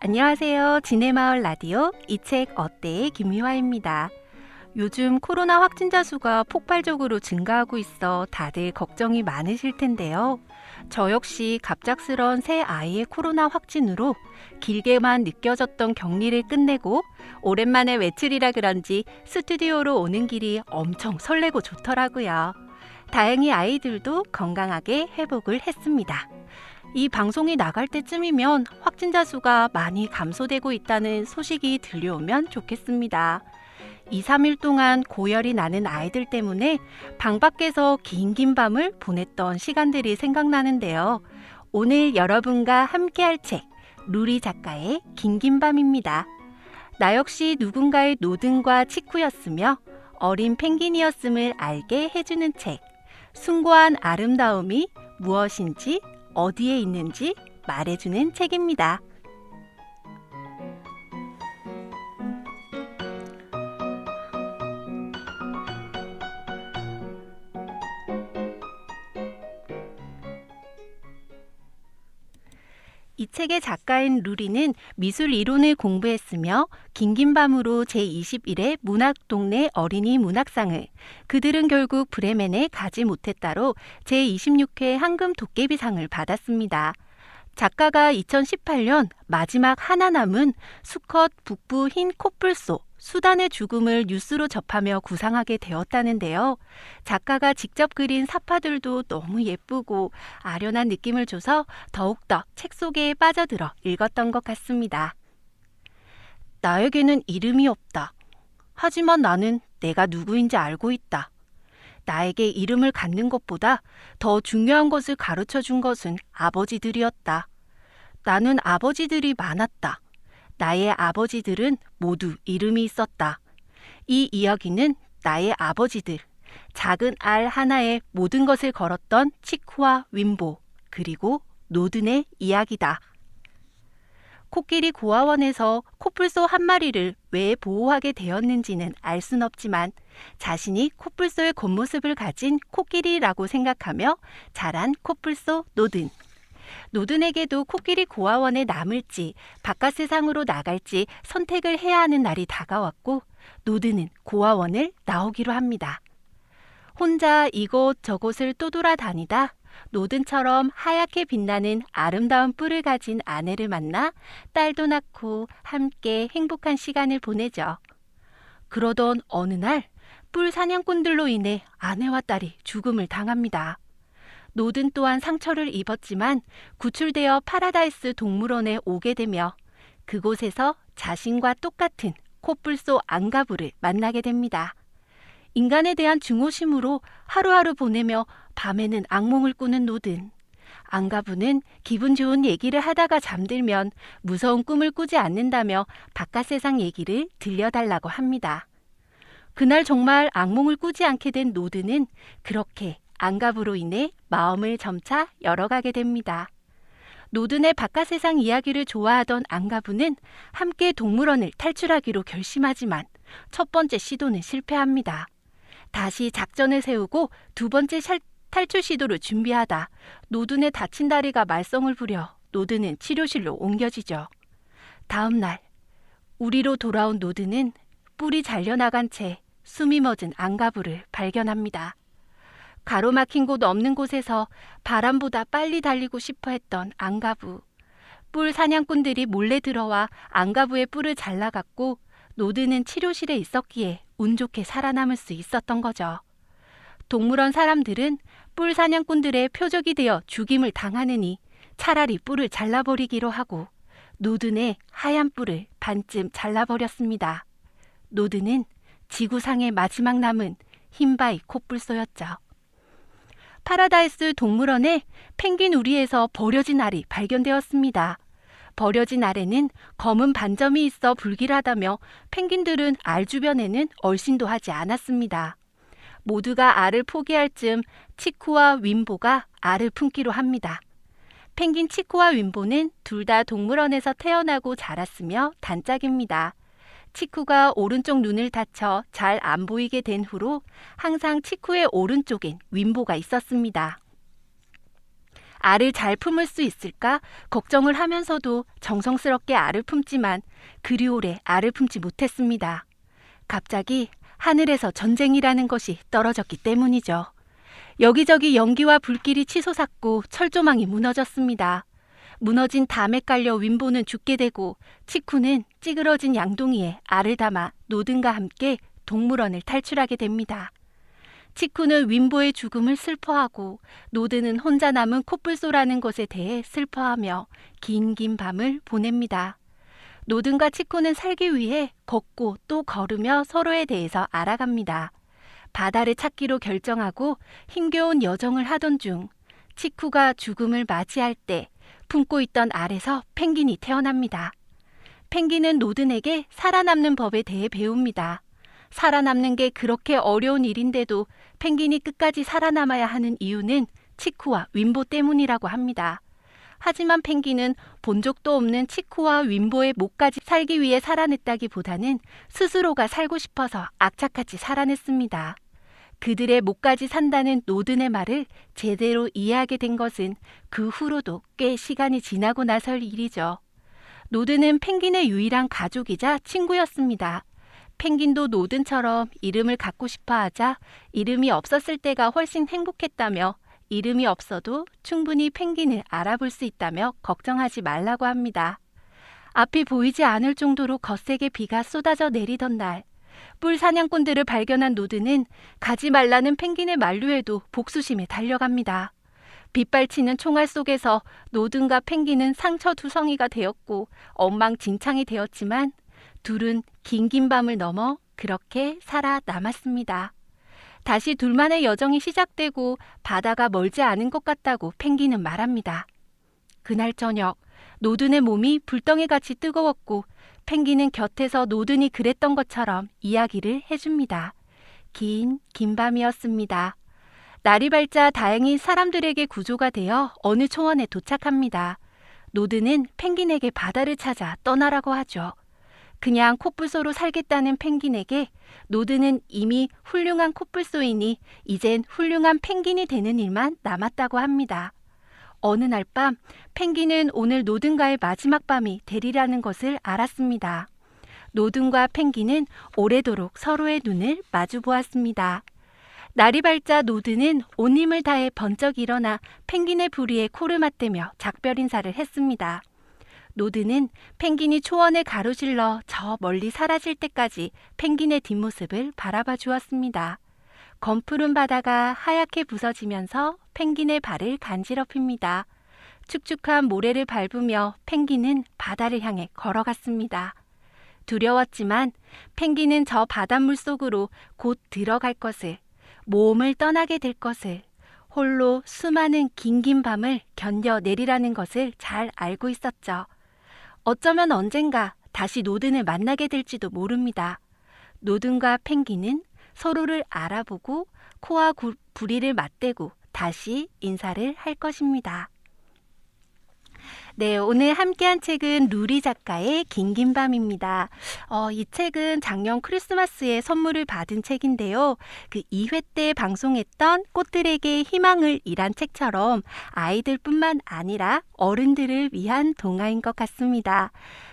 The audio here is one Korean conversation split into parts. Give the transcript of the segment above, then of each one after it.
안녕하세요. 지네마을 라디오 이 책 어때의 김미화입니다. 요즘 코로나 확진자 수가 폭발적으로 증가하고 있어 다들 걱정이 많으실 텐데요. 저 역시 갑작스런 새 아이의 코로나 확진으로 길게만 느껴졌던 격리를 끝내고 오랜만에 외출이라 그런지 스튜디오로 오는 길이 엄청 설레고 좋더라고요. 다행히 아이들도 건강하게 회복을 했습니다. 이 방송이 나갈 때쯤이면 확진자 수가 많이 감소되고 있다는 소식이 들려오면 좋겠습니다. 2, 3일 동안 고열이 나는 아이들 때문에 방 밖에서 긴긴 밤을 보냈던 시간들이 생각나는데요. 오늘 여러분과 함께할 책, 루리 작가의 긴긴 밤입니다. 나 역시 누군가의 노든과 치쿠였으며 어린 펭귄이었음을 알게 해주는 책, 숭고한 아름다움이 무엇인지 어디에 있는지 말해주는 책입니다. 이 책의 작가인 루리는 미술 이론을 공부했으며 긴긴 밤으로 제21회 문학동네 어린이 문학상을 그들은 결국 브레멘에 가지 못했다로 제26회 황금 도깨비상을 받았습니다. 작가가 2018년 마지막 하나 남은 수컷 북부 흰 코뿔소 수단의 죽음을 뉴스로 접하며 구상하게 되었다는데요. 작가가 직접 그린 사파들도 너무 예쁘고 아련한 느낌을 줘서 더욱더 책 속에 빠져들어 읽었던 것 같습니다. 나에게는 이름이 없다. 하지만 나는 내가 누구인지 알고 있다. 나에게 이름을 갖는 것보다 더 중요한 것을 가르쳐 준 것은 아버지들이었다. 나는 아버지들이 많았다. 나의 아버지들은 모두 이름이 있었다. 이 이야기는 나의 아버지들, 작은 알 하나에 모든 것을 걸었던 치쿠와 윈보, 그리고 노든의 이야기다. 코끼리 고아원에서 코뿔소 한 마리를 왜 보호하게 되었는지는 알 순 없지만 자신이 코뿔소의 겉모습을 가진 코끼리라고 생각하며 자란 코뿔소 노든. 노든에게도 코끼리 고아원에 남을지 바깥 세상으로 나갈지 선택을 해야 하는 날이 다가왔고 노든은 고아원을 나오기로 합니다. 혼자 이곳 저곳을 떠돌아다니다 노든처럼 하얗게 빛나는 아름다운 뿔을 가진 아내를 만나 딸도 낳고 함께 행복한 시간을 보내죠. 그러던 어느 날 뿔 사냥꾼들로 인해 아내와 딸이 죽음을 당합니다. 노든 또한 상처를 입었지만 구출되어 파라다이스 동물원에 오게 되며 그곳에서 자신과 똑같은 코뿔소 안가부를 만나게 됩니다. 인간에 대한 증오심으로 하루하루 보내며 밤에는 악몽을 꾸는 노든. 안가부는 기분 좋은 얘기를 하다가 잠들면 무서운 꿈을 꾸지 않는다며 바깥 세상 얘기를 들려달라고 합니다. 그날 정말 악몽을 꾸지 않게 된 노드는 그렇게 안갑으로 인해 마음을 점차 열어가게 됩니다. 노든의 바깥 세상 이야기를 좋아하던 안가부는 함께 동물원을 탈출하기로 결심하지만 첫 번째 시도는 실패합니다. 다시 작전을 세우고 두 번째 탈출 시도를 준비하다 노든의 다친 다리가 말썽을 부려 노든은 치료실로 옮겨지죠. 다음 날 우리로 돌아온 노든은 뿔이 잘려나간 채 숨이 멎은 안가부를 발견합니다. 가로막힌 곳 없는 곳에서 바람보다 빨리 달리고 싶어 했던 안가부. 뿔 사냥꾼들이 몰래 들어와 안가부의 뿔을 잘라갔고 노드는 치료실에 있었기에 운 좋게 살아남을 수 있었던 거죠. 동물원 사람들은 뿔 사냥꾼들의 표적이 되어 죽임을 당하느니 차라리 뿔을 잘라버리기로 하고 노든의 하얀 뿔을 반쯤 잘라버렸습니다. 노드는 지구상의 마지막 남은 흰바위 코뿔소였죠. 파라다이스 동물원에 펭귄 우리에서 버려진 알이 발견되었습니다. 버려진 알에는 검은 반점이 있어 불길하다며 펭귄들은 알 주변에는 얼씬도 하지 않았습니다. 모두가 알을 포기할 즈음 치쿠와 윈보가 알을 품기로 합니다. 펭귄 치쿠와 윈보는 둘 다 동물원에서 태어나고 자랐으며 단짝입니다. 치쿠가 오른쪽 눈을 다쳐 잘 안 보이게 된 후로 항상 치쿠의 오른쪽엔 윈보가 있었습니다. 알을 잘 품을 수 있을까 걱정을 하면서도 정성스럽게 알을 품지만 그리 오래 알을 품지 못했습니다. 갑자기 하늘에서 전쟁이라는 것이 떨어졌기 때문이죠. 여기저기 연기와 불길이 치솟았고 철조망이 무너졌습니다. 무너진 담에 깔려 윈보는 죽게 되고 치쿠는 찌그러진 양동이에 알을 담아 노든과 함께 동물원을 탈출하게 됩니다. 치쿠는 윈보의 죽음을 슬퍼하고 노드는 혼자 남은 코뿔소라는 것에 대해 슬퍼하며 긴긴 밤을 보냅니다. 노든과 치쿠는 살기 위해 걷고 또 걸으며 서로에 대해서 알아갑니다. 바다를 찾기로 결정하고 힘겨운 여정을 하던 중 치쿠가 죽음을 맞이할 때 품고 있던 알에서 펭귄이 태어납니다. 펭귄은 노든에게 살아남는 법에 대해 배웁니다. 살아남는 게 그렇게 어려운 일인데도 펭귄이 끝까지 살아남아야 하는 이유는 치쿠와 윈보 때문이라고 합니다. 하지만 펭귄은 본 적도 없는 치쿠와 윈보의 목까지 살기 위해 살아냈다기보다는 스스로가 살고 싶어서 악착같이 살아냈습니다. 그들의 목까지 산다는 노든의 말을 제대로 이해하게 된 것은 그 후로도 꽤 시간이 지나고 나설 일이죠. 노든은 펭귄의 유일한 가족이자 친구였습니다. 펭귄도 노든처럼 이름을 갖고 싶어 하자 이름이 없었을 때가 훨씬 행복했다며 이름이 없어도 충분히 펭귄을 알아볼 수 있다며 걱정하지 말라고 합니다. 앞이 보이지 않을 정도로 거세게 비가 쏟아져 내리던 날, 뿔 사냥꾼들을 발견한 노드는 가지 말라는 펭귄의 만류에도 복수심에 달려갑니다. 빗발치는 총알 속에서 노든과 펭귄은 상처 두성이가 되었고 엉망진창이 되었지만 둘은 긴긴 밤을 넘어 그렇게 살아남았습니다. 다시 둘만의 여정이 시작되고 바다가 멀지 않은 것 같다고 펭귄은 말합니다. 그날 저녁 노든의 몸이 불덩이같이 뜨거웠고 펭귄은 곁에서 노든이 그랬던 것처럼 이야기를 해줍니다. 긴, 긴 밤이었습니다. 날이 밝자 다행히 사람들에게 구조가 되어 어느 초원에 도착합니다. 노드는 펭귄에게 바다를 찾아 떠나라고 하죠. 그냥 코뿔소로 살겠다는 펭귄에게 노드는 이미 훌륭한 코뿔소이니 이젠 훌륭한 펭귄이 되는 일만 남았다고 합니다. 어느 날 밤 펭귄은 오늘 노든과의 마지막 밤이 되리라는 것을 알았습니다. 노든과 펭귄은 오래도록 서로의 눈을 마주 보았습니다. 날이 밝자 노드는 온 힘을 다해 번쩍 일어나 펭귄의 부리에 코를 맞대며 작별 인사를 했습니다. 노드는 펭귄이 초원에 가로질러 저 멀리 사라질 때까지 펭귄의 뒷모습을 바라봐 주었습니다. 검푸른 바다가 하얗게 부서지면서 펭귄의 발을 간지럽힙니다. 축축한 모래를 밟으며 펭귄은 바다를 향해 걸어갔습니다. 두려웠지만 펭귄은 저 바닷물 속으로 곧 들어갈 것을, 모험을 떠나게 될 것을, 홀로 수많은 긴긴 밤을 견뎌내리라는 것을 잘 알고 있었죠. 어쩌면 언젠가 다시 노든을 만나게 될지도 모릅니다. 노든과 펭귄은 서로를 알아보고 코와 구, 부리를 맞대고 다시 인사를 할 것입니다. 네, 오늘 함께한 책은 루리 작가의 긴긴 밤입니다. 어, 이 책은 작년 크리스마스에 선물을 받은 책인데요. 그 2회 때 방송했던 꽃들에게 희망을 이란 책처럼 아이들뿐만 아니라 어른들을 위한 동화인 것 같습니다.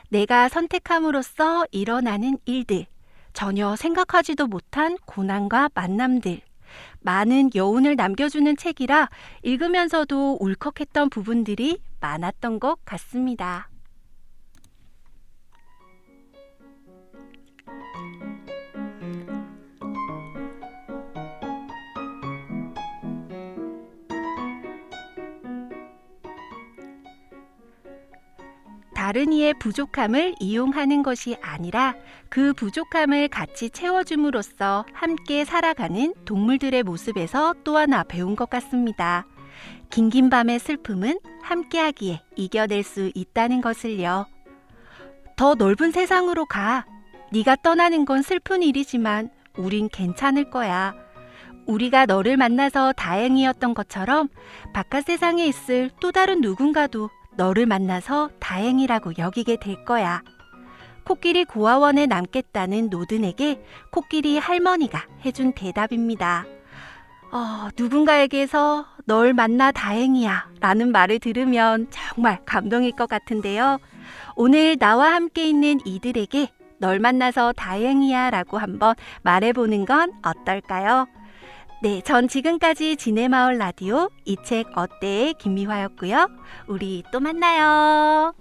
내가 선택함으로써 일어나는 일들, 전혀 생각하지도 못한 고난과 만남들, 많은 여운을 남겨주는 책이라 읽으면서도 울컥했던 부분들이 많았던 것 같습니다. 다른 이의 부족함을 이용하는 것이 아니라 그 부족함을 같이 채워줌으로써 함께 살아가는 동물들의 모습에서 또 하나 배운 것 같습니다. 긴긴 밤의 슬픔은 함께하기에 이겨낼 수 있다는 것을요. 더 넓은 세상으로 가. 네가 떠나는 건 슬픈 일이지만 우린 괜찮을 거야. 우리가 너를 만나서 다행이었던 것처럼 바깥 세상에 있을 또 다른 누군가도 너를 만나서 다행이라고 여기게 될 거야. 코끼리 고아원에 남겠다는 노든에게 코끼리 할머니가 해준 대답입니다. 어, 누군가에게서 널 만나 다행이야 라는 말을 들으면 정말 감동일 것 같은데요. 오늘 나와 함께 있는 이들에게 널 만나서 다행이야 라고 한번 말해보는 건 어떨까요? 네, 전 지금까지 지네마을 라디오 이 책 어때의 김미화였고요. 우리 또 만나요.